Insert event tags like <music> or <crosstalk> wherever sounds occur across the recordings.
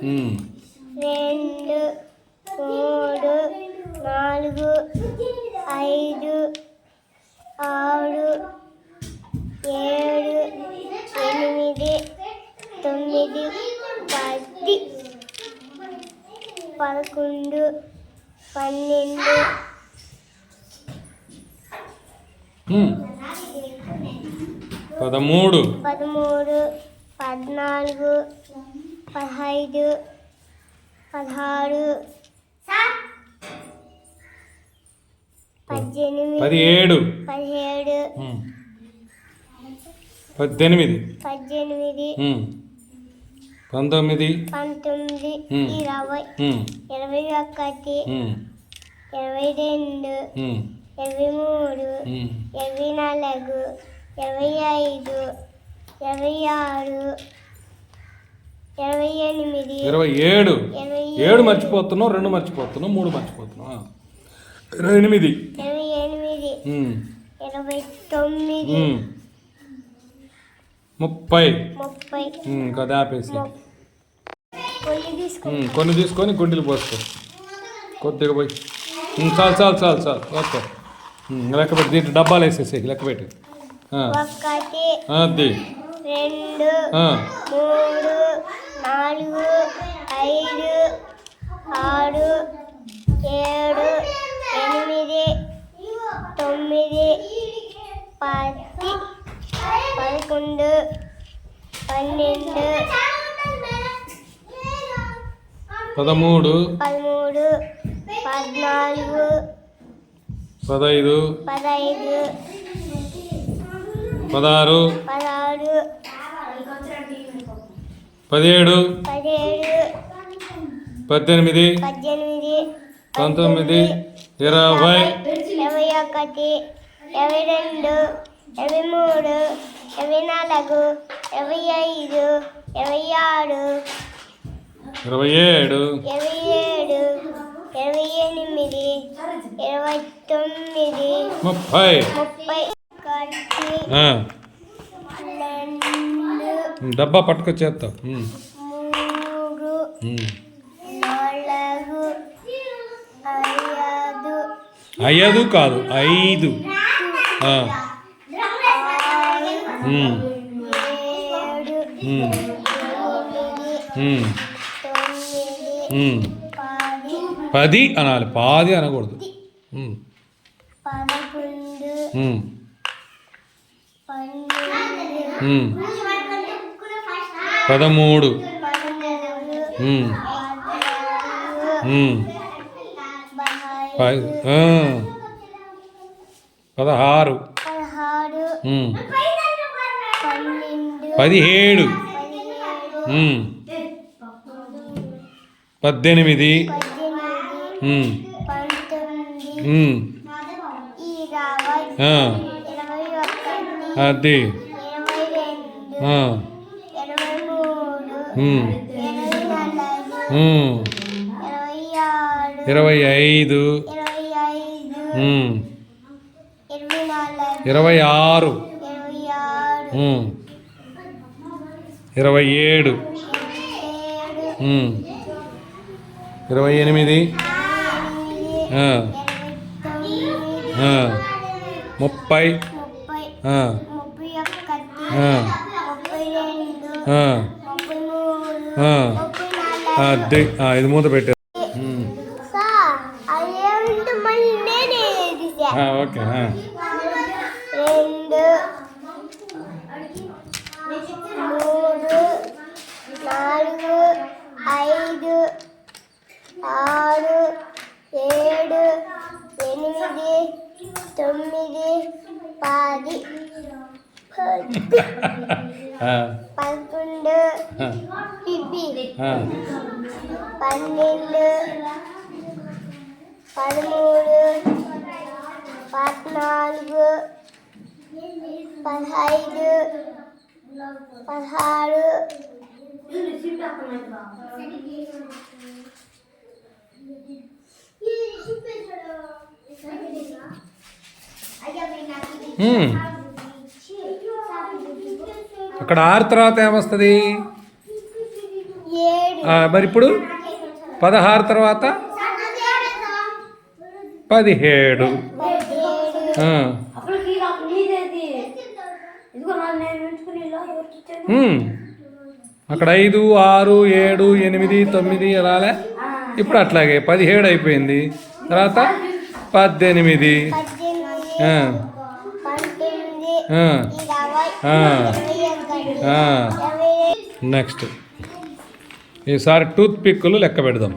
రెండు మూడు నాలుగు ఐదు ఆరు ఏడు ఎనిమిది తొమ్మిది పది పదకొండు పన్నెండు. పదమూడు. పదమూడు పద్నాలుగు పదహైదు పదహారు పద్దెనిమిది పదిహేడు పదిహేడు. పద్దెనిమిది పద్దెనిమిది. పంతొమ్మిది పంతొమ్మిది. ఇరవై. ఇరవై ఒకటి. ఇరవై రెండు. ఇరవై మూడు. ఇరవై నాలుగు ఇరవై ఐదు ఇరవై ఆరు ఇరవై ఎనిమిది. ఇరవై ఏడు. ఏడు. మర్చిపోతున్నావు రెండు మర్చిపోతున్నావు మూడు మర్చిపోతున్నావు. ఇరవై ఎనిమిది. ఇరవై ఎనిమిది. ఉమ్. ఇరవై తొమ్మిది. ఉమ్. ముప్పై. ముప్పై. ఆపేసి. కొన్ని తీసుకొని గుండెలు పోసుకో. కొద్దిగా పోయి. చాలు చాలు చాలు చాలు. ఓకే. లెక్క పెట్టి దీంట్లో డబ్బాలు వేసేసి లెక్క పెట్టి. అది రెండు మూడు నాలుగు ఐదు ఆరు ఏడు ఎనిమిది తొమ్మిది పది పదకొండు పన్నెండు పదమూడు పదమూడు పద్నాలుగు పదహైదు పదహైదు పదహారు పదహారు పదిహేడు. పద్దెనిమిది. పంతొమ్మిది. ఇరవై. ఇరవై ఒకటి. ఇరవై రెండు. ఇరవై మూడు. ఇరవై నాలుగు. ఇరవై ఐదు. ఇరవై ఆరు. ఇరవై ఏడు. ఇరవై ఏడు. ఇరవై ఎనిమిది. ఇరవై తొమ్మిది. ముప్పై. ముప్పై ఒకటి. డబ్బా. నాలుగు ఐదు అయ్యదు కాదు ఐదు. పది. అనాలి పాది అనకూడదు. పదకొండు. పదమూడు. పదహారు. పదిహేడు. పద్దెనిమిది. పద్దెనిమిది. ఇరవై ఐదు. ఇరవై ఆరు. ఇరవై ఏడు. ఇరవై ఎనిమిది. ముప్పై. ఇది మూత పెట్టారు ఓకే. రెండు మూడు నాలుగు ఐదు ఆరు ఏడు ఎనిమిది తొమ్మిది పది <laughs> పదకొండు. పన్నెండు పదమూడు పద్నాలుగు పదహైదు పదహారు. అక్కడ ఆరు తర్వాత ఏమొస్తుంది? మరి ఇప్పుడు పదహారు తర్వాత పదిహేడు. అక్కడ ఐదు ఆరు ఏడు ఎనిమిది తొమ్మిది రాలే ఇప్పుడు అట్లాగే పదిహేడు అయిపోయింది. తర్వాత పద్దెనిమిది. నెక్స్ట్. ఈసారి టూత్ పిక్కులు లెక్క పెడదాం.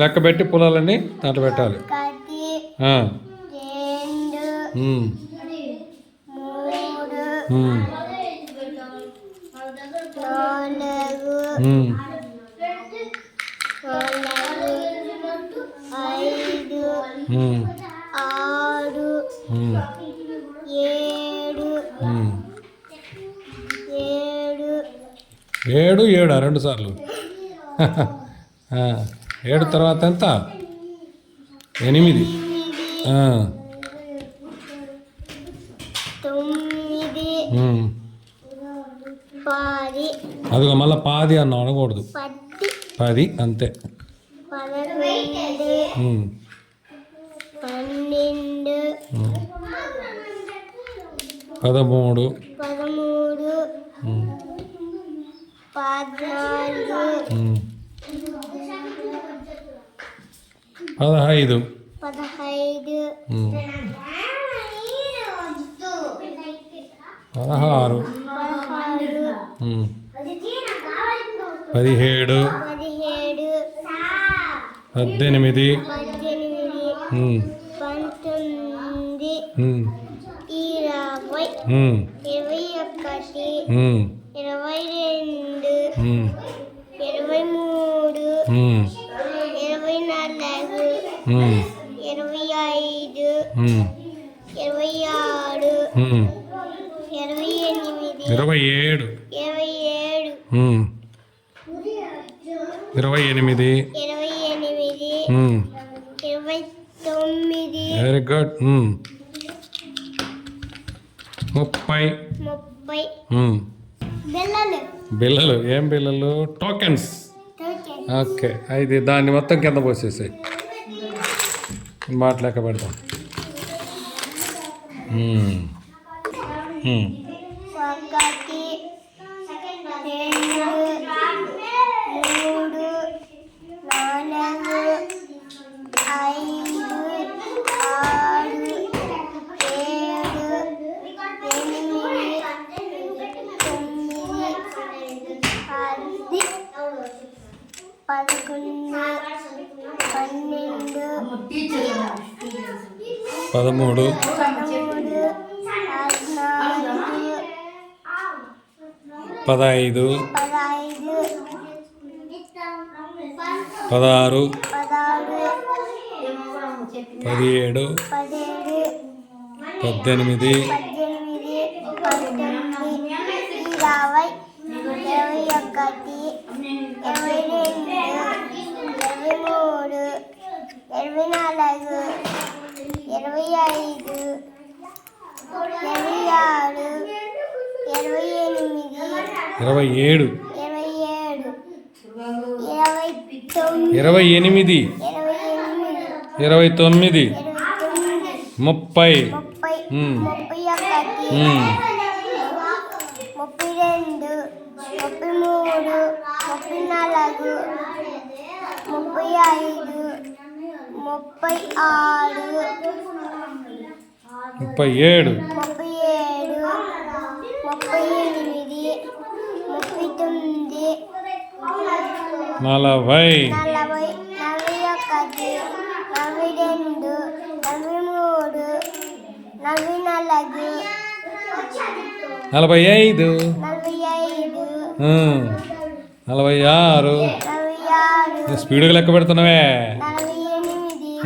లెక్క పెట్టి పొలాలన్నీ దాంట్లో పెట్టాలి. ఏడు? రెండు సార్లు. ఏడు తర్వాత ఎంత? ఎనిమిది. అదిగో మళ్ళీ పాది అన్న అనకూడదు పది. అంతే. పదమూడు. పదహైదు. పదహైదు. పదహారు. పదిహేడు. పదిహేడు. పద్దెనిమిది. పంతొమ్మిది. ఇరవై. ఇరవై ఒకటి. ఇరవై మూడు ఇరవై నాలుగు ఇరవై ఐదు ఇరవై ఆరు. ఇరవై ఎనిమిది ఇరవై ఏడు ఇరవై ఏడు ఇరవై ఎనిమిది ఇరవై ఎనిమిది ఇరవై తొమ్మిది వెరీ గుడ్. ముప్పై. ముప్పై. బిల్లలు ఏం బిల్లలు టోకెన్స్ టోకెన్ ఓకే అయితే దాన్ని మొత్తం కింద పోసేసాయి. మాట లెక్క పెడతాం ఉమ్. ఉమ్. ఒకటి రెండు మూడు నాలుగు ఐదు ఆరు ఏడు ఎనిమిది తొమ్మిది పది పదకొండు పన్నెండు పదమూడు. పదహైదు. పదహారు. పదిహేడు. పద్దెనిమిది పంతొమ్మిది ఇరవై ఇరవై ఒకటి ఇరవై రెండు ఇరవై మూడు ఇరవై నాలుగు ఇరవై ఐదు ఇరవై ఆరు ఇరవై ఎనిమిది ఇరవై ఏడు ఇరవై ఏడు ఇరవై తొమ్మిది ఇరవై ఎనిమిది ఇరవై తొమ్మిది ముప్పై ముప్పై ఒకటి. ముప్పై రెండు ముప్పై మూడు ముప్పై నాలుగు ముప్పై ఐదు ముప్పై ఆరు. ముప్పై ఏడు. ముప్పై ఏడు. ముప్పై ఎనిమిది. ముప్పై తొమ్మిది. నలభై. నలభై. నలభై ఒకటి. నలభై రెండు. నలభై మూడు. నలభై నాలుగు. నలభై ఐదు. నలభై ఐదు. నలభై ఆరు. స్పీడ్గా లెక్క పెడుతున్నావే.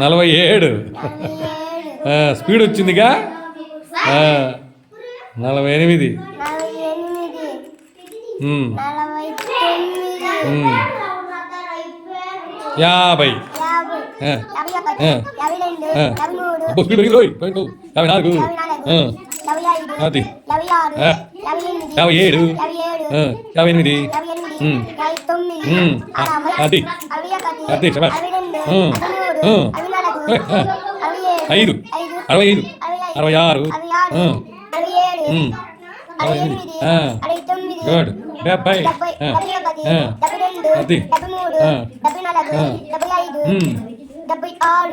నలభై ఏడు. స్పీడ్ వచ్చిందిగా? నలభై ఎనిమిది. యాభై. యాభై. నాలుగు. అది. యాభై ఏడు యాభై ఎనిమిది అది. అది, ఏడు ఐదు అరవై ఐదు. అరవై ఆరు అరవై ఎనిమిది. గుడ్. డెబ్బై. అది.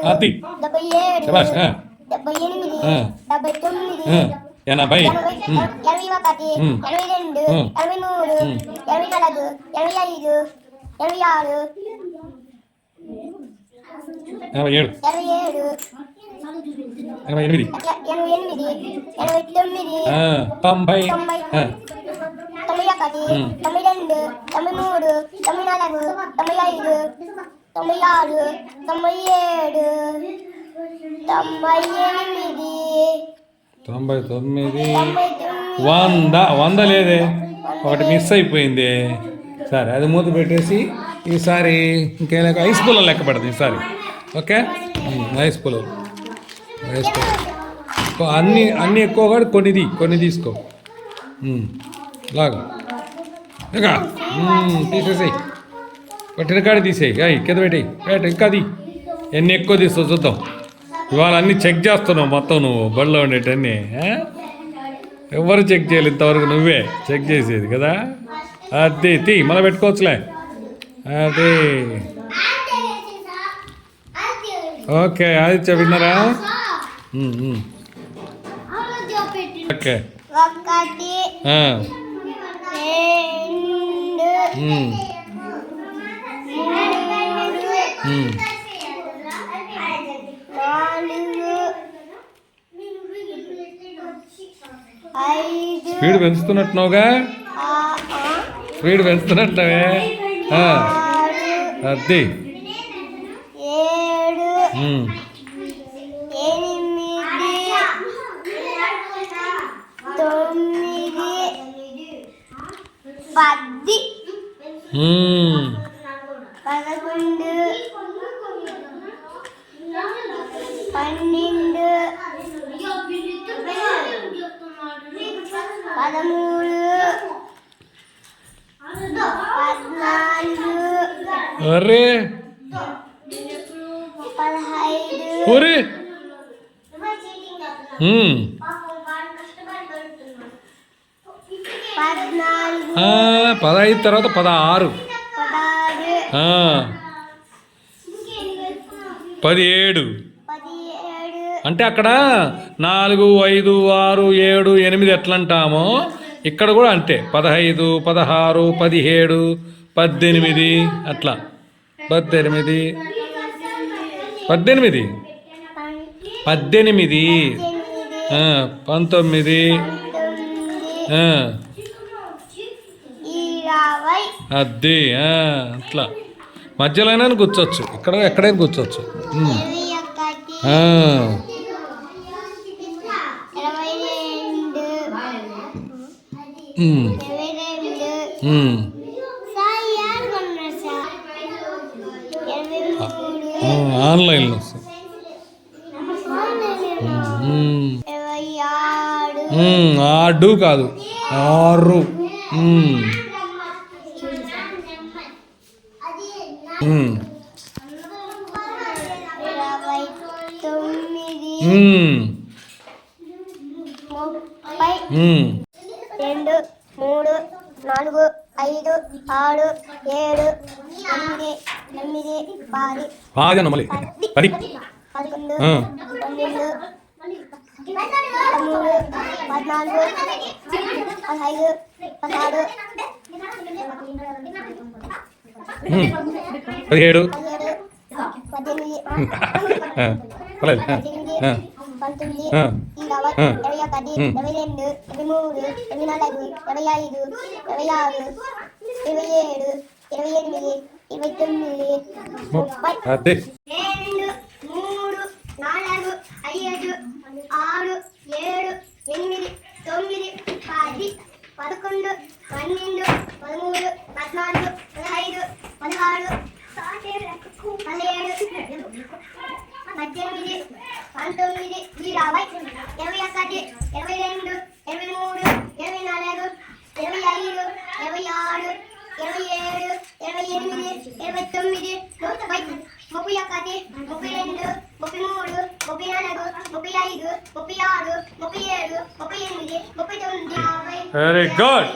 అది. ఆ. డెబ్బై ఎనిమిది. డెబ్బై తొమ్మిది ఎనభై ఒకటి. ఎనభై రెండు. ఎనభై మూడు. ఎనభై నాలుగు ఎనభై ఐదు ఎనభై ఆరు ఎనభై ఏడు ఎనభై ఏడు ఎనభై ఎనిమిది ఎనభై ఎనిమిది ఎనభై తొమ్మిది తొంభై తొంభై ఒకటి. తొంభై రెండు తొంభై మూడు తొంభై నాలుగు తొంభై ఐదు తొంభై ఆరు తొంభై ఏడు తొంభై ఎనిమిది తొంభై తొమ్మిది. వంద. వంద లేదే. ఒకటి మిస్ అయిపోయింది. సరే అది మూత పెట్టేసి ఈసారి ఇంకేం లెక్క? ఐస్ పుల్ల లెక్క పెడదు ఈసారి. ఓకే? ఐస్ పుల్ల. ఐస్ పుల్ల. అన్ని అన్ని ఎక్కువ కాదు కొన్ని కొన్ని తీసుకో. లాగా. ఇక. తీసేసేయి. పెట్టిన కాడి తీసేయి. కింద పెట్టేయి. పెట్ట ఇంకా అది ఎన్ని ఎక్కువ తీస్తావు చూద్దాం. ఇవాళ అన్ని చెక్ చేస్తున్నావు మొత్తం నువ్వు బడిలో ఉండేటన్ని? ఎవరు చెక్ చేయాలి ఇంతవరకు నువ్వే చెక్ చేసేది కదా? అది తీ మళ్ళీ పెట్టుకోవచ్చులే. అది. ఓకే ఆదిత్య విన్నారా. ఓకే. ఒకటి ఆ, రెండు ఉమ్, మూడు ఉమ్. నాలుగు ఐదు స్పీడ్ పెంచుతున్నట్టున్నావుగా? స్పీడ్ పెంచుతున్నట్టున్నావే అది. పది. పదకొండు పన్నెండు. పదమూడు. అరే. ఒరే పదహైదు. తర్వాత పదహారు. పదిహేడు. అంటే అక్కడ నాలుగు ఐదు ఆరు ఏడు ఎనిమిది ఎట్లా అంటామో ఇక్కడ కూడా అంతే. పదహైదు పదహారు పదిహేడు పద్దెనిమిది అట్లా. పద్దెనిమిది. పద్దెనిమిది? పద్దెనిమిది. పంతొమ్మిది. అది అట్లా. మధ్యలోనే కూర్చోవచ్చు ఇక్కడ ఎక్కడైనా కూర్చోవచ్చు ఇరవై ఒకటి ఆ, ఇరవై రెండు ఉమ్, ఇరవై రెండు ఉమ్. సార్ ఏడుకున్నారు సార్ ఇరవై మూడు ఆ, ఆన్లైన్లో వస్తుంది ఉమ్. ఇరవై ఆరు ఉమ్, ఆడు కాదు ఆరు ఉమ్, ఉమ్, ఇరవై తొమ్మిది ఉమ్, ముప్పై ఉమ్. రెండు మూడు నాలుగు ఐదు ఆరు ఏడు ఎనిమిది ఎనిమిది పది. బాగా మళ్ళీ. పది. పదకొండు. పన్నెండు పదమూడు పద్నాలుగు పదహైదు పదహారు పదిహేడు. పద్దెనిమిది పర్లేదు. పంతొమ్మిది. ఇరవై. ఇరవై ఒకటి. ఇరవై రెండు ఇరవై మూడు ఇరవై నాలుగు ఇరవై ఐదు ఇరవై ఆరు ఇరవై ఏడు ఇరవై ఎనిమిది ఇరవై తొమ్మిది ముప్పై రెండు మూడు నాలుగు ఐదు ఆరు ఏడు ఎనిమిది తొమ్మిది పది పదకొండు పన్నెండు పదమూడు పద్నాలుగు పదహైదు పదహారు పదిహేడు పద్దెనిమిది పంతొమ్మిది ఇరవై ఇరవై ఒకటి ఇరవై రెండు ఇరవై మూడు ఇరవై నాలుగు ఇరవై ఏడు ఇరవై ఎనిమిది ఇరవై తొమ్మిది ముప్పై ముప్పై ఒకటి ముప్పై రెండు ముప్పై మూడు ముప్పై నాలుగు ముప్పై ఐదు ముప్పై ఆరు ముప్పై ఏడు ముప్పై ఎనిమిది ముప్పై తొమ్మిది వెరీ గుడ్